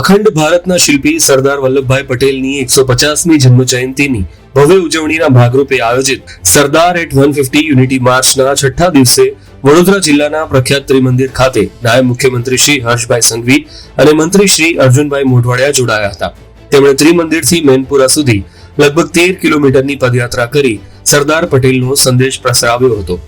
અખંડ ભારતના શિલ્પી સરદાર વલ્લભભાઈ પટેલની એકસો પચાસમી જન્મ જયંતિની ભવ્ય ઉજવણીના ભાગરૂપે આયોજિત Sardar at one fifty unity માર્ચના છઠ્ઠા દિવસે વડોદરા જિલ્લાના પ્રખ્યાત ત્રિમંદિર ખાતે નાયબ મુખ્યમંત્રી શ્રી હર્ષભાઈ સંઘવી અને મંત્રી શ્રી અર્જુનભાઈ મોઢવાડિયા જોડાયા હતા. તેમણે ત્રિમંદિરથી મેનપુરા સુધી લગભગ તેર કિલોમીટરની પદયાત્રા કરી સરદાર પટેલનો સંદેશ પ્રસરાવ્યો હતો.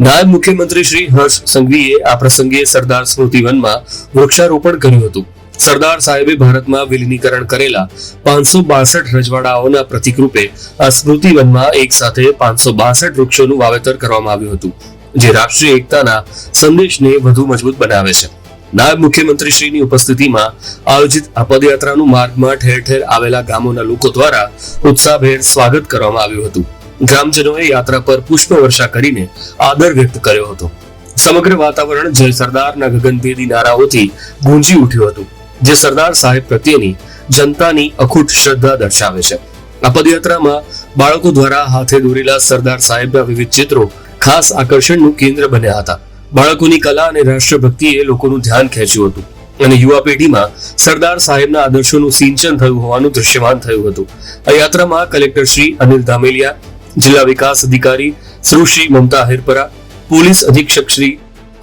નાયબ મુખ્યમંત્રી શ્રી હર્ષ સંઘવીએ આ પ્રસંગે સરદાર સ્મૃતિ વનમાં વૃક્ષારોપણ કર્યું હતું. સરદાર સાહેબે ભારતમાં વિલીનીકરણ કરેલા પાંચસો બાસઠ રજવાડાઓના પ્રતિકરૂપે આ સ્મૃતિ વનમાં એક સાથે પાંચસો બાસઠ વૃક્ષોનું વાવેતર કરવામાં આવ્યું હતું, જે રાષ્ટ્રીય એકતાના સંદેશને વધુ મજબૂત બનાવે છે. નાયબ મુખ્યમંત્રી શ્રીની ઉપસ્થિતિમાં આયોજિત આ પદયાત્રાનું માર્ગમાં ઠેર ઠેર આવેલા ગામોના લોકો દ્વારા ઉત્સાહભેર સ્વાગત કરવામાં આવ્યું હતું. ગ્રામજનોએ યાત્રા પર પુષ્પ વર્ષા કરીને આદર વ્યક્ત કર્યો હતો. સમગ્ર વાતાવરણ જય સરદારના ગગનભેદી નારાઓથી ગુંજી ઉઠ્યું હતું. જે સરદાર સાહેબ પ્રત્યેની જનતાની અખૂટ શ્રદ્ધા દર્શાવે છે. આ પદયાત્રામાં બાળકો દ્વારા હાથે દોરેલા સરદાર સાહેબના વિવિધ ચિત્રો ખાસ આકર્ષણનું કેન્દ્ર બન્યા હતા. બાળકોની કલા અને રાષ્ટ્રભક્તિએ લોકોનું ધ્યાન ખેંચ્યું હતું અને યુવા પેઢીમાં સરદાર સાહેબના આદર્શોનું સિંચન થયું હોવાનું દ્રશ્યમાન થયું હતું. આ યાત્રામાં કલેક્ટર શ્રી અનિલ ધામેલિયા, જિલ્લા વિકાસ અધિકારી સુશ્રી મમતા હિરપરા, પોલીસ અધિક્ષક શ્રી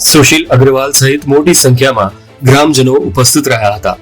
સુશીલ અગ્રવાલ સહિત મોટી સંખ્યામાં ગ્રામજનો ઉપસ્થિત રહ્યા હતા.